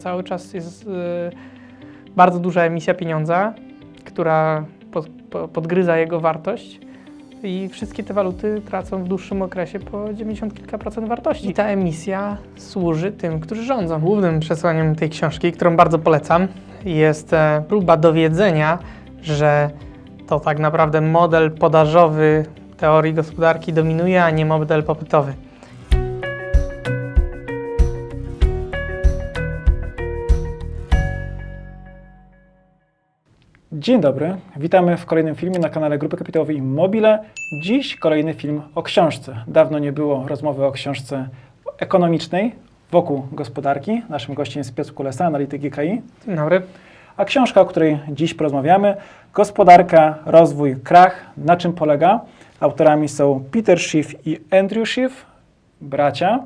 Cały czas jest y, bardzo duża emisja pieniądza, która pod, po, podgryza jego wartość i wszystkie te waluty tracą w dłuższym okresie po 90 kilka procent wartości. I ta emisja służy tym, którzy rządzą. Głównym przesłaniem tej książki, którą bardzo polecam, jest e, próba dowiedzenia, że to tak naprawdę model podażowy teorii gospodarki dominuje, a nie model popytowy. Dzień dobry, witamy w kolejnym filmie na kanale Grupy Kapitałowej Immobile. Dziś kolejny film o książce. Dawno nie było rozmowy o książce ekonomicznej wokół gospodarki. Naszym gościem jest Piotr Kulesa, analityk GKI. Dzień dobry. A książka, o której dziś porozmawiamy, Gospodarka, rozwój, krach. Na czym polega? Autorami są Peter Schiff i Andrew Schiff, bracia,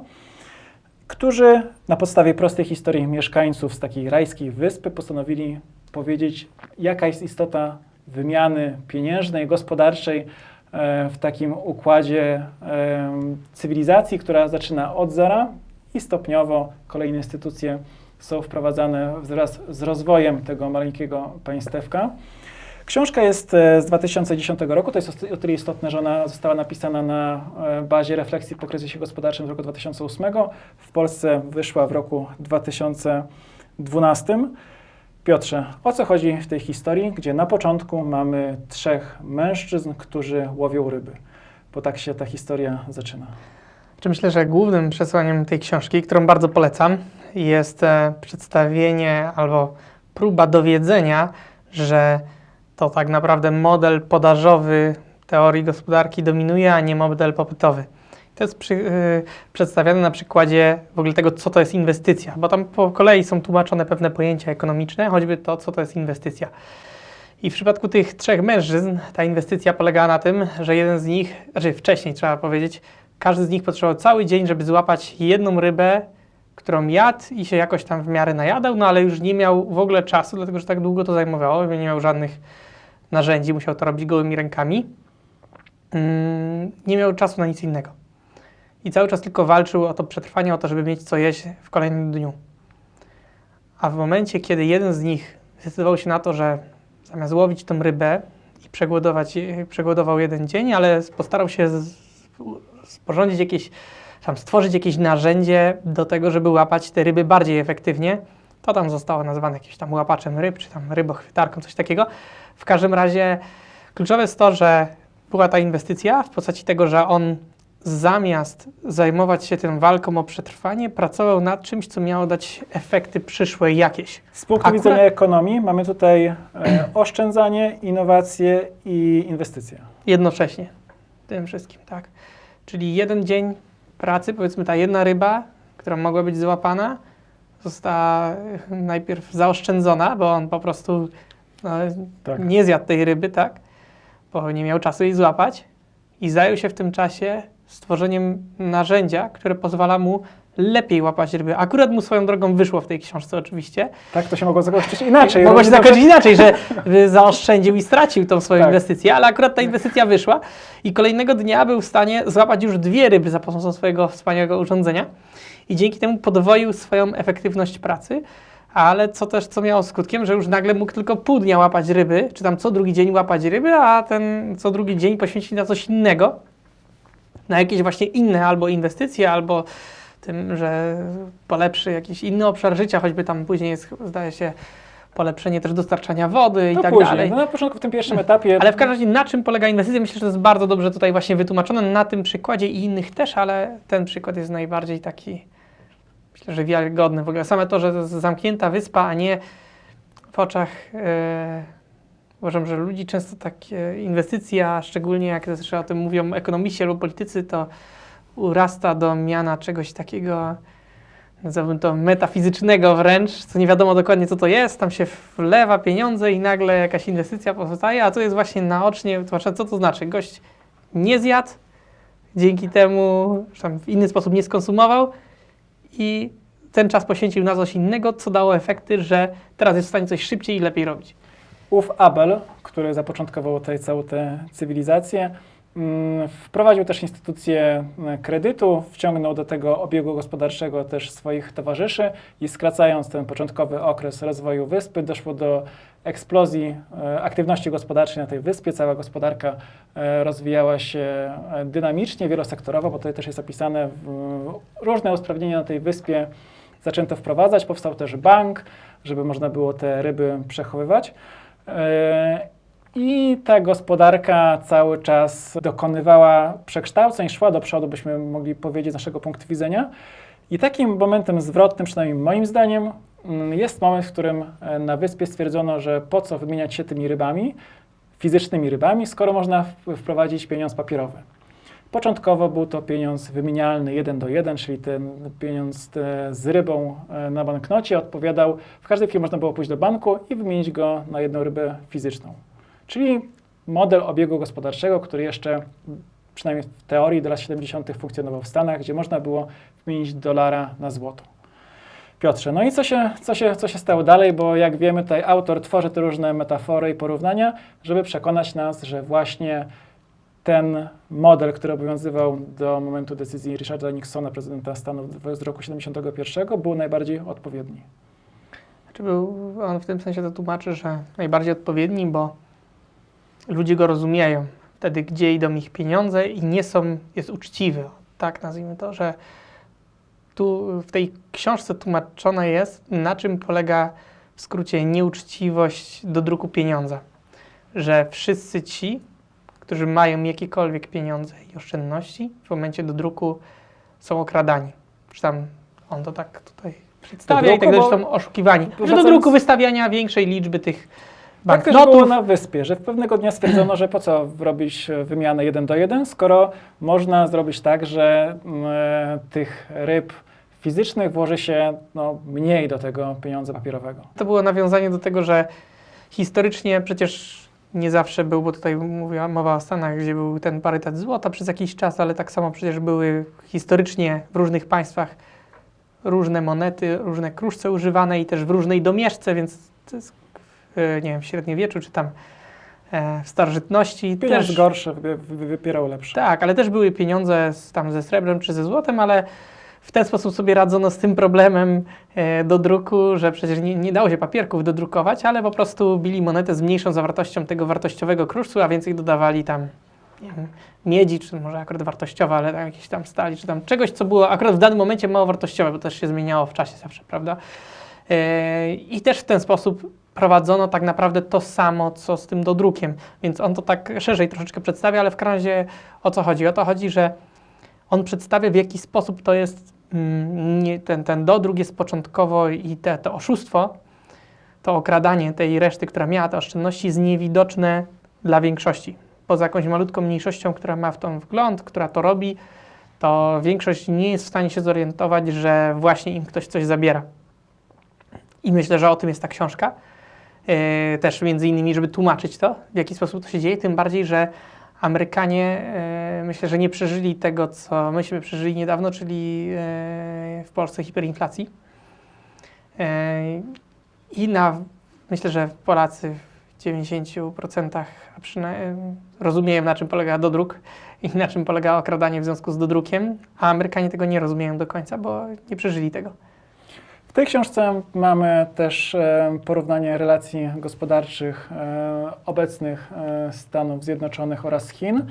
którzy na podstawie prostej historii mieszkańców z takiej rajskiej wyspy postanowili powiedzieć, jaka jest istota wymiany pieniężnej, gospodarczej e, w takim układzie e, cywilizacji, która zaczyna od zera i stopniowo kolejne instytucje są wprowadzane wraz z rozwojem tego maleńkiego państewka. Książka jest e, z 2010 roku, to jest o tyle istotne, że ona została napisana na bazie refleksji po kryzysie gospodarczym z roku 2008. W Polsce wyszła w roku 2012. Piotrze, o co chodzi w tej historii, gdzie na początku mamy trzech mężczyzn, którzy łowią ryby? Bo tak się ta historia zaczyna. Czy myślę, że głównym przesłaniem tej książki, którą bardzo polecam, jest e, przedstawienie albo próba dowiedzenia, że to tak naprawdę model podażowy teorii gospodarki dominuje, a nie model popytowy. To jest przy, y, przedstawiane na przykładzie w ogóle tego, co to jest inwestycja, bo tam po kolei są tłumaczone pewne pojęcia ekonomiczne, choćby to, co to jest inwestycja. I w przypadku tych trzech mężczyzn ta inwestycja polegała na tym, że jeden z nich, znaczy wcześniej trzeba powiedzieć, każdy z nich potrzebował cały dzień, żeby złapać jedną rybę, którą jadł i się jakoś tam w miarę najadał, no ale już nie miał w ogóle czasu, dlatego że tak długo to zajmowało, nie miał żadnych narzędzi, musiał to robić gołymi rękami. Mm, nie miał czasu na nic innego. I cały czas tylko walczył o to przetrwanie, o to, żeby mieć co jeść w kolejnym dniu. A w momencie, kiedy jeden z nich zdecydował się na to, że zamiast łowić tą rybę i przegłodować, przegłodował jeden dzień, ale postarał się sporządzić jakieś, tam stworzyć jakieś narzędzie do tego, żeby łapać te ryby bardziej efektywnie, to tam zostało nazwane jakimś tam łapaczem ryb, czy tam rybochwytarką, coś takiego. W każdym razie kluczowe jest to, że była ta inwestycja w postaci tego, że on zamiast zajmować się tym walką o przetrwanie, pracował nad czymś, co miało dać efekty przyszłe jakieś. Z punktu Akurat- widzenia ekonomii mamy tutaj e, oszczędzanie, innowacje i inwestycje. Jednocześnie tym wszystkim, tak. Czyli jeden dzień pracy, powiedzmy ta jedna ryba, która mogła być złapana, została e, najpierw zaoszczędzona, bo on po prostu no, Tak. nie zjadł tej ryby, tak, bo nie miał czasu jej złapać i zajął się w tym czasie stworzeniem narzędzia, które pozwala mu lepiej łapać ryby. Akurat mu swoją drogą wyszło w tej książce oczywiście. Tak, to się mogło zakończyć inaczej. Mogło się Równie zakończyć inaczej, że y, zaoszczędził i stracił tą swoją Tak. inwestycję, ale akurat ta inwestycja wyszła i kolejnego dnia był w stanie złapać już dwie ryby za pomocą swojego wspaniałego urządzenia i dzięki temu podwoił swoją efektywność pracy, ale co też, co miało skutkiem, że już nagle mógł tylko pół dnia łapać ryby, czy tam co drugi dzień łapać ryby, a ten co drugi dzień poświęcić na coś innego, na jakieś właśnie inne albo inwestycje, albo tym, że polepszy jakiś inny obszar życia, choćby tam później jest, zdaje się, polepszenie też dostarczania wody i To tak później. dalej. No na początku, w tym pierwszym etapie. Ale w każdym razie na czym polega inwestycja? Myślę, że to jest bardzo dobrze tutaj właśnie wytłumaczone na tym przykładzie i innych też, ale ten przykład jest najbardziej taki, myślę, że wiarygodny. W ogóle same to, że to jest zamknięta wyspa, a nie w oczach, e, uważam, że ludzi często takie inwestycja, szczególnie jak też o tym mówią ekonomiści lub politycy, to urasta do miana czegoś takiego, nazwałbym to metafizycznego wręcz, co nie wiadomo dokładnie co to jest, tam się wlewa pieniądze i nagle jakaś inwestycja powstaje, a tu jest właśnie naocznie wytłumaczone, co to znaczy. Gość nie zjadł, dzięki temu, tam w inny sposób nie skonsumował i ten czas poświęcił na coś innego, co dało efekty, że teraz jest w stanie coś szybciej i lepiej robić. Ów Abel, który zapoczątkował tutaj całą tę cywilizację, Mm, Wprowadził też instytucję e, kredytu, wciągnął do tego obiegu gospodarczego też swoich towarzyszy i skracając ten początkowy okres rozwoju wyspy, doszło do eksplozji e, aktywności gospodarczej na tej wyspie. Cała gospodarka e, rozwijała się e, dynamicznie, wielosektorowo, bo tutaj też jest opisane różne usprawnienia na tej wyspie zaczęto wprowadzać. Powstał też bank, żeby można było te ryby przechowywać. E, I ta gospodarka cały czas dokonywała przekształceń, szła do przodu, byśmy mogli powiedzieć, z naszego punktu widzenia. I takim momentem zwrotnym, przynajmniej moim zdaniem, mm, jest moment, w którym e, na wyspie stwierdzono, że po co wymieniać się tymi rybami, fizycznymi rybami, skoro można wprowadzić pieniądz papierowy. Początkowo był to pieniądz wymienialny 1 do 1, czyli ten pieniądz e, z rybą e, na banknocie odpowiadał, w każdej chwili można było pójść do banku i wymienić go na jedną rybę fizyczną. Czyli model obiegu gospodarczego, który jeszcze przynajmniej w teorii do lat 70. funkcjonował w Stanach, gdzie można było wymienić dolara na złoto. Piotrze, no i co się, co, się, co się stało dalej, bo jak wiemy, tutaj autor tworzy te różne metafory i porównania, żeby przekonać nas, że właśnie ten model, który obowiązywał do momentu decyzji Richarda Nixona, prezydenta Stanów z roku 71, był najbardziej odpowiedni. Czy był on w tym sensie to tłumaczy, że najbardziej odpowiedni, bo ludzie go rozumieją wtedy, gdzie idą ich pieniądze i nie są, jest uczciwy, tak nazwijmy to, że tu w tej książce tłumaczone jest, na czym polega w skrócie nieuczciwość do druku pieniądza. Że wszyscy ci, którzy mają jakiekolwiek pieniądze i oszczędności, w momencie do druku są okradani. Czy tam on to tak tutaj przedstawia i druku, tak dalej, bo- że są oszukiwani. Że do druku wystawiania większej liczby tych Tak też było na wyspie, że pewnego dnia stwierdzono, że po co robić e, wymianę 1 do 1, skoro można zrobić tak, że e, tych ryb fizycznych włoży się no, mniej do tego pieniądza papierowego. To było nawiązanie do tego, że historycznie przecież nie zawsze był, bo tutaj mówiła mowa o Stanach, gdzie był ten parytet złota przez jakiś czas, ale tak samo przecież były historycznie w różnych państwach różne monety, różne kruszce używane i też w różnej domieszce, więc to jest, w, nie wiem, w średniowieczu czy tam e, w starożytności Pieniądz też... gorszy wy, wy, wypierał lepszy. Tak, ale też były pieniądze z, tam ze srebrem czy ze złotem, ale w ten sposób sobie radzono z tym problemem e, do druku, że przecież nie, nie dało się papierków dodrukować, ale po prostu bili monetę z mniejszą zawartością tego wartościowego kruszcu, a więcej dodawali tam miedzi, czy może akurat wartościowa, ale tam jakieś tam stali, czy tam czegoś, co było akurat w danym momencie mało wartościowe, bo też się zmieniało w czasie zawsze, prawda? E, I też w ten sposób prowadzono tak naprawdę to samo, co z tym dodrukiem. Więc on to tak szerzej troszeczkę przedstawia, ale w razie o co chodzi? O to chodzi, że on przedstawia w jaki sposób to jest, mm, ten, ten dodruk jest początkowo i te, to oszustwo, to okradanie tej reszty, która miała te oszczędności, jest niewidoczne dla większości. Poza jakąś malutką mniejszością, która ma w tą wgląd, która to robi, to większość nie jest w stanie się zorientować, że właśnie im ktoś coś zabiera. I myślę, że o tym jest ta książka. Yy, też między innymi, żeby tłumaczyć to, w jaki sposób to się dzieje, tym bardziej, że Amerykanie yy, myślę, że nie przeżyli tego, co myśmy przeżyli niedawno, czyli yy, w Polsce hiperinflacji. Yy, I na, myślę, że Polacy w 90% a przynajmniej rozumieją, na czym polega dodruk i na czym polega okradanie w związku z dodrukiem, a Amerykanie tego nie rozumieją do końca, bo nie przeżyli tego. Tej książce mamy też e, porównanie relacji gospodarczych e, obecnych e, Stanów Zjednoczonych oraz Chin.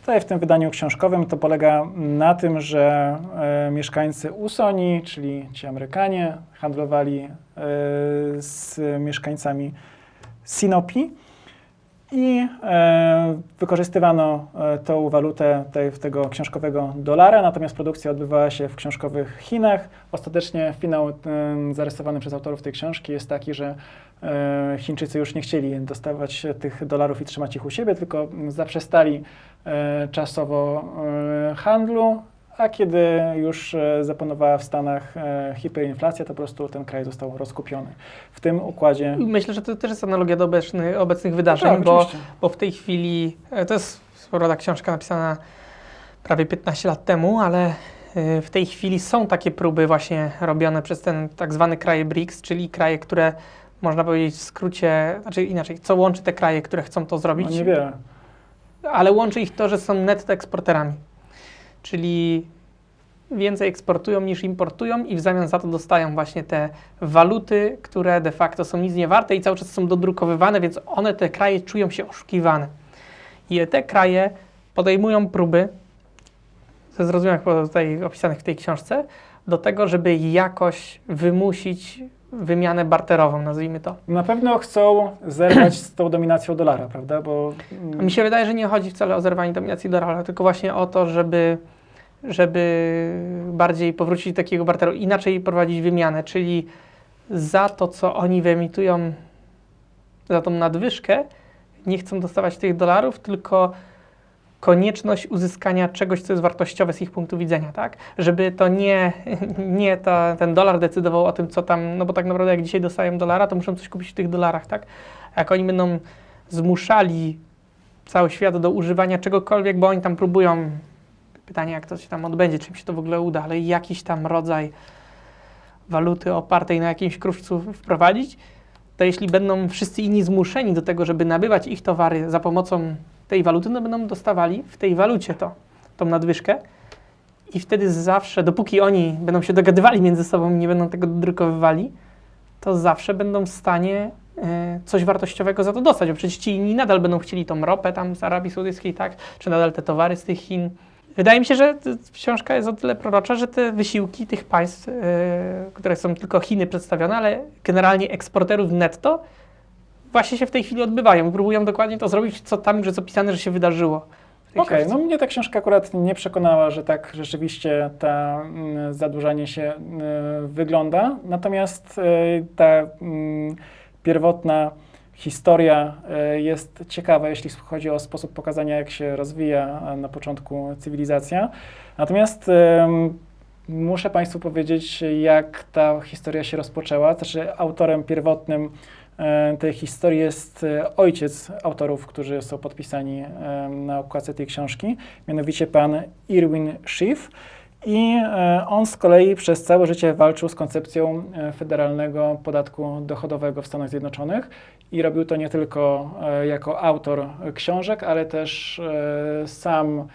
Tutaj w tym wydaniu książkowym to polega na tym, że mieszkańcy Usoni, czyli ci Amerykanie, handlowali z mieszkańcami Sinopi i e, wykorzystywano e, tą walutę tej, tego książkowego dolara, natomiast produkcja odbywała się w książkowych Chinach. Ostatecznie finał e, zarysowany przez autorów tej książki jest taki, że Chińczycy już nie chcieli dostawać tych dolarów i trzymać ich u siebie, tylko zaprzestali czasowo handlu, a kiedy już e, zapanowała w Stanach e, hiperinflacja, to po prostu ten kraj został rozkupiony. W tym układzie... Myślę, że to też jest analogia do obecnych, obecnych wydarzeń, no tak, bo, bo w tej chwili, e, to jest spora książka napisana prawie 15 lat temu, ale w tej chwili są takie próby właśnie robione przez ten tak zwany kraje BRICS, czyli kraje, które można powiedzieć w skrócie, znaczy inaczej, co łączy te kraje, które chcą to zrobić? No niewiele. Ale łączy ich to, że są netto eksporterami. Czyli więcej eksportują niż importują i w zamian za to dostają właśnie te waluty, które de facto są nic nie warte i cały czas są dodrukowywane, więc one, te kraje, czują się oszukiwane. I te kraje podejmują próby, ze zrozumiałych tutaj opisanych w tej książce, do tego, żeby jakoś wymusić wymianę barterową, nazwijmy to. Na pewno chcą zerwać z tą dominacją dolara, prawda? Bo A Mi się wydaje, że nie chodzi wcale o zerwanie dominacji dolara, tylko właśnie o to, żeby, żeby bardziej powrócić do takiego barteru, inaczej prowadzić wymianę, czyli za to, co oni wyemitują, za tą nadwyżkę, nie chcą dostawać tych dolarów, tylko konieczność uzyskania czegoś, co jest wartościowe z ich punktu widzenia, tak? Żeby to nie, nie ta, ten dolar decydował o tym, co tam, no bo tak naprawdę jak dzisiaj dostają dolara, to muszą coś kupić w tych dolarach, tak? Jak oni będą zmuszali cały świat do używania czegokolwiek, bo oni tam próbują, pytanie jak to się tam odbędzie, czy im się to w ogóle uda, ale jakiś tam rodzaj waluty opartej na jakimś krówcu wprowadzić, to jeśli będą wszyscy inni zmuszeni do tego, żeby nabywać ich towary za pomocą tej waluty, no będą dostawali w tej walucie to, tą nadwyżkę. I wtedy zawsze, dopóki oni będą się dogadywali między sobą i nie będą tego drukowywali, to zawsze będą w stanie e, coś wartościowego za to dostać, bo przecież ci inni nadal będą chcieli tą ropę tam z Arabii Saudyjskiej, tak, czy nadal te towary z tych Chin. Wydaje mi się, że książka jest o tyle prorocza, że te wysiłki tych państw, e, które są tylko Chiny przedstawione, ale generalnie eksporterów netto, właśnie się w tej chwili odbywają. Próbują dokładnie to zrobić, co tam już jest opisane, że się wydarzyło. Okej, książce. no mnie ta książka akurat nie przekonała, że tak rzeczywiście ta mm, zadłużanie się y, wygląda. Natomiast y, ta mm, pierwotna historia y, jest ciekawa, jeśli chodzi o sposób pokazania, jak się rozwija na początku cywilizacja. Natomiast muszę Państwu powiedzieć, jak ta historia się rozpoczęła. Znaczy, autorem pierwotnym e, tej historii jest e, ojciec autorów, którzy są podpisani e, na okładce tej książki, mianowicie pan Irwin Schiff. I e, on z kolei przez całe życie walczył z koncepcją e, federalnego podatku dochodowego w Stanach Zjednoczonych i robił to nie tylko e, jako autor książek, ale też sam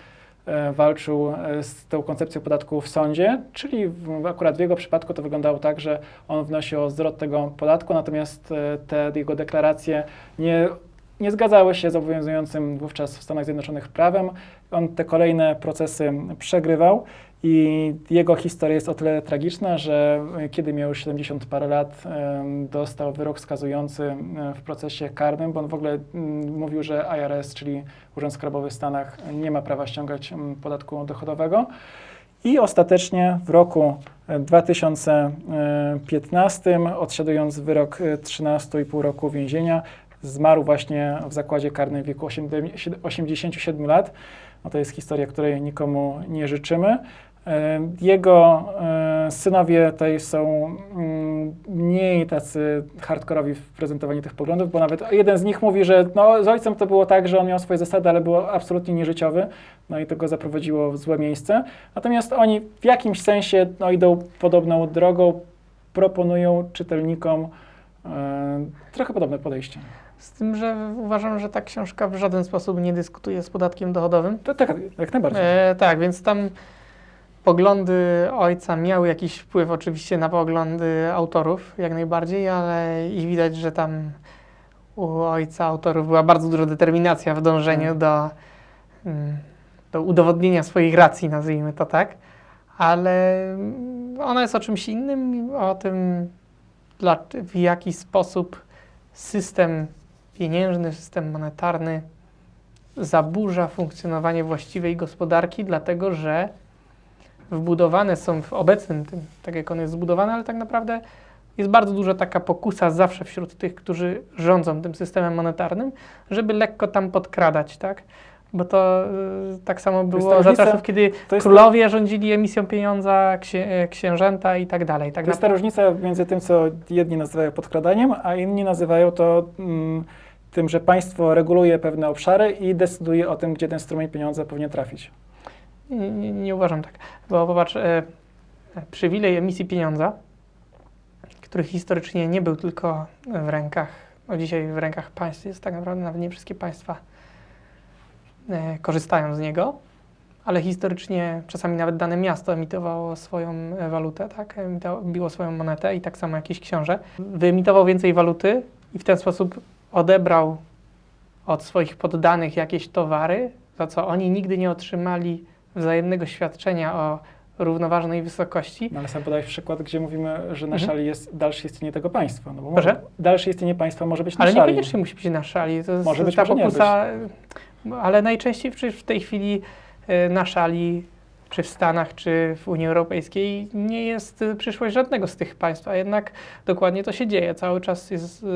walczył z tą koncepcją podatku w sądzie, czyli w, akurat w jego przypadku to wyglądało tak, że on wnosił o zwrot tego podatku, natomiast te jego deklaracje nie, nie zgadzały się z obowiązującym wówczas w Stanach Zjednoczonych prawem. On te kolejne procesy przegrywał i jego historia jest o tyle tragiczna, że e, kiedy miał już 70 parę lat, dostał wyrok skazujący e, w procesie karnym, bo on w ogóle mm, mówił, że IRS, czyli Urząd Skarbowy w Stanach, nie ma prawa ściągać mm, podatku dochodowego. I ostatecznie w roku e, 2015, odsiadując wyrok e, 13,5 roku więzienia, zmarł właśnie w zakładzie karnym w wieku 87 lat. No to jest historia, której nikomu nie życzymy. E, Jego e, synowie tutaj są mm, mniej tacy hardkorowi w prezentowaniu tych poglądów, bo nawet jeden z nich mówi, że no, z ojcem to było tak, że on miał swoje zasady, ale było absolutnie nieżyciowy, no i to go zaprowadziło w złe miejsce. Natomiast oni w jakimś sensie no, idą podobną drogą, proponują czytelnikom e, trochę podobne podejście. Z tym, że uważam, że ta książka w żaden sposób nie dyskutuje z podatkiem dochodowym. To tak, jak najbardziej. E, tak, więc tam poglądy ojca miały jakiś wpływ oczywiście na poglądy autorów, jak najbardziej, ale i widać, że tam u ojca autorów była bardzo duża determinacja w dążeniu Mm. do, mm, do udowodnienia swoich racji, nazwijmy to tak. Ale mm, ona jest o czymś innym, o tym, w jaki sposób system pieniężny, system monetarny zaburza funkcjonowanie właściwej gospodarki, dlatego że wbudowane są w obecnym tym, tak jak on jest zbudowany, ale tak naprawdę jest bardzo duża taka pokusa zawsze wśród tych, którzy rządzą tym systemem monetarnym, żeby lekko tam podkradać, tak? Bo to y, tak samo było za różnica- czasów, kiedy królowie rządzili emisją pieniądza, księ, e, księżęta i tak dalej. Tak to jest ta różnica między tym, co jedni nazywają podkradaniem, a inni nazywają to mm, tym, że państwo reguluje pewne obszary i decyduje o tym, gdzie ten strumień pieniądza powinien trafić. Nie, nie, uważam tak, bo popatrz, e, przywilej emisji pieniądza, który historycznie nie był tylko w rękach, no dzisiaj w rękach państw, jest tak naprawdę nawet nie wszystkie państwa e, korzystają z niego, ale historycznie czasami nawet dane miasto emitowało swoją e, walutę, tak? Emitowało swoją monetę i tak samo jakiś książę. Wyemitował więcej waluty i w ten sposób odebrał od swoich poddanych jakieś towary, za co oni nigdy nie otrzymali wzajemnego świadczenia o równoważnej wysokości. No ale sam podałeś przykład, gdzie mówimy, że na Mhm. szali jest dalsze istnienie tego państwa. No bo Proszę? może, dalsze istnienie państwa może być na Ale szali. niekoniecznie musi być na szali. To Może być, ta może pokusa, ale najczęściej przecież w tej chwili e, na szali, czy w Stanach, czy w Unii Europejskiej nie jest e, przyszłość żadnego z tych państw, a jednak dokładnie to się dzieje. Cały czas jest e,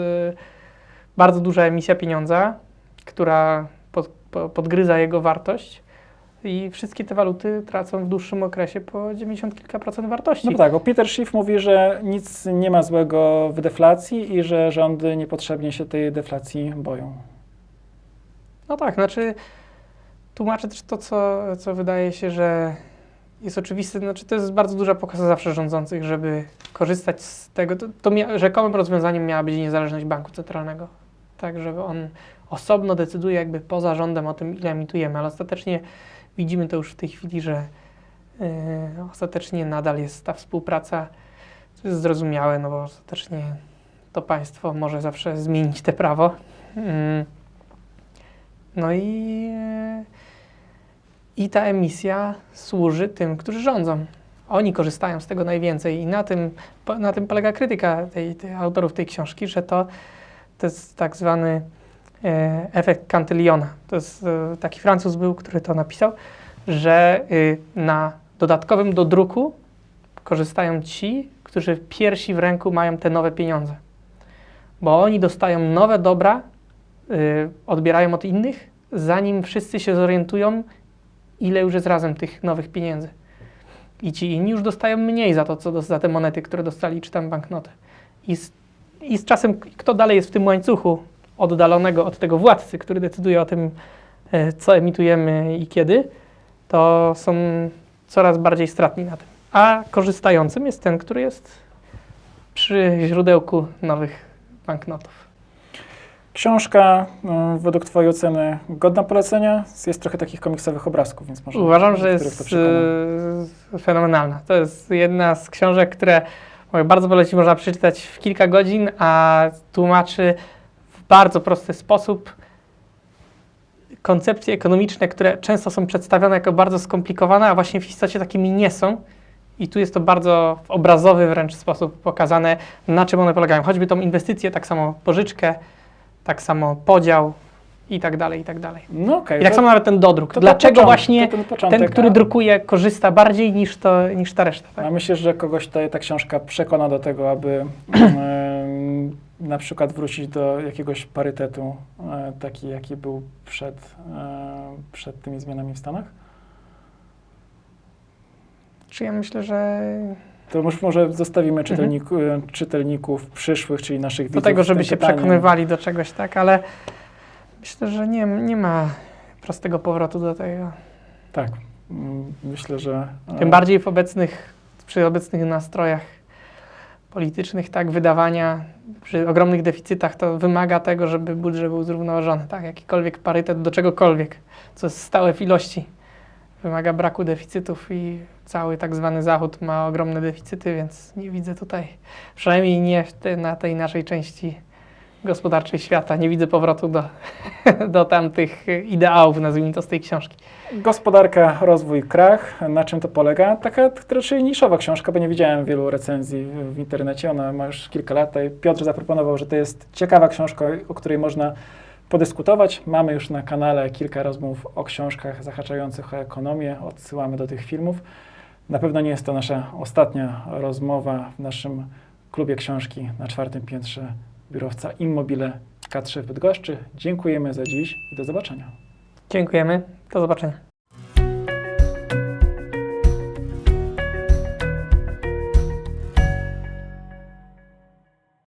bardzo duża emisja pieniądza, która pod, po, podgryza jego wartość i wszystkie te waluty tracą w dłuższym okresie po 90 kilka procent wartości. No tak, bo Peter Schiff mówi, że nic nie ma złego w deflacji i że rządy niepotrzebnie się tej deflacji boją. No tak, znaczy tłumaczę też to, co, co wydaje się, że jest oczywiste, znaczy to jest bardzo duża pokaza zawsze rządzących, żeby korzystać z tego, to, to mia- rzekomym rozwiązaniem miała być niezależność banku centralnego, tak, żeby on osobno decyduje jakby poza rządem o tym, ile emitujemy, ale ostatecznie widzimy to już w tej chwili, że yy, ostatecznie nadal jest ta współpraca, to jest zrozumiałe, no bo ostatecznie to państwo może zawsze zmienić te prawo. Mm. No i, e, i ta emisja służy tym, którzy rządzą. Oni korzystają z tego najwięcej i na tym, po- na tym polega krytyka tej, tej autorów tej książki, że to, to jest tak zwany efekt Cantillona. To jest e, taki Francuz był, który to napisał, że y, na dodatkowym do druku korzystają ci, którzy pierwsi w ręku mają te nowe pieniądze. Bo oni dostają nowe dobra, y, odbierają od innych, zanim wszyscy się zorientują, ile już jest razem tych nowych pieniędzy. I ci inni już dostają mniej za to, co dos- za te monety, które dostali, czy tam banknotę. I z, I z czasem, kto dalej jest w tym łańcuchu oddalonego od tego władcy, który decyduje o tym, e, co emitujemy i kiedy, to są coraz bardziej stratni na tym. A korzystającym jest ten, który jest przy źródełku nowych banknotów. Książka, y, według Twojej oceny, godna polecenia. Jest trochę takich komiksowych obrazków, więc może. Uważam, że jest e, fenomenalna. To jest jedna z książek, które bardzo polecić, można przeczytać w kilka godzin, a tłumaczy bardzo prosty sposób koncepcje ekonomiczne, które często są przedstawione jako bardzo skomplikowane, a właśnie w istocie takimi nie są. I tu jest to bardzo w obrazowy wręcz sposób pokazane, na czym one polegają. Choćby tą inwestycję, tak samo pożyczkę, tak samo podział i tak dalej, i tak dalej. No okej. I tak to- samo nawet ten dodruk. to Dlaczego początek, właśnie to ten początek, ten, który a- drukuje, korzysta bardziej niż, to, niż ta reszta? Tak? A myślę, że kogoś tutaj ta książka przekona do tego, aby na przykład wrócić do jakiegoś parytetu, e, taki jaki był przed, e, przed tymi zmianami w Stanach? Czy ja myślę, że To już może zostawimy czytelnik, e, czytelników przyszłych, czyli naszych do widzów. tego, z żeby się pytaniem. przekonywali do czegoś, tak, ale myślę, że nie, nie ma prostego powrotu do tego. Tak. Mm, Myślę, że... Tym bardziej w obecnych, przy obecnych nastrojach politycznych, tak, wydawania, przy ogromnych deficytach, to wymaga tego, żeby budżet był zrównoważony, tak, jakikolwiek parytet do czegokolwiek, co jest stałe w ilości, wymaga braku deficytów i cały tak zwany Zachód ma ogromne deficyty, więc nie widzę tutaj, przynajmniej nie te, na tej naszej części gospodarczej świata, nie widzę powrotu do, do tamtych ideałów, nazwijmy to, z tej książki. Gospodarka, rozwój, krach. Na czym to polega? Taka raczej niszowa książka, bo nie widziałem wielu recenzji w internecie. Ona ma już kilka lat. Tutaj Piotr zaproponował, że to jest ciekawa książka, o której można podyskutować. Mamy już na kanale kilka rozmów o książkach zahaczających o ekonomię. Odsyłamy do tych filmów. Na pewno nie jest to nasza ostatnia rozmowa w naszym klubie książki na czwartym piętrze biurowca Immobile K3 w Bydgoszczy. Dziękujemy za dziś i do zobaczenia. Dziękujemy, do zobaczenia.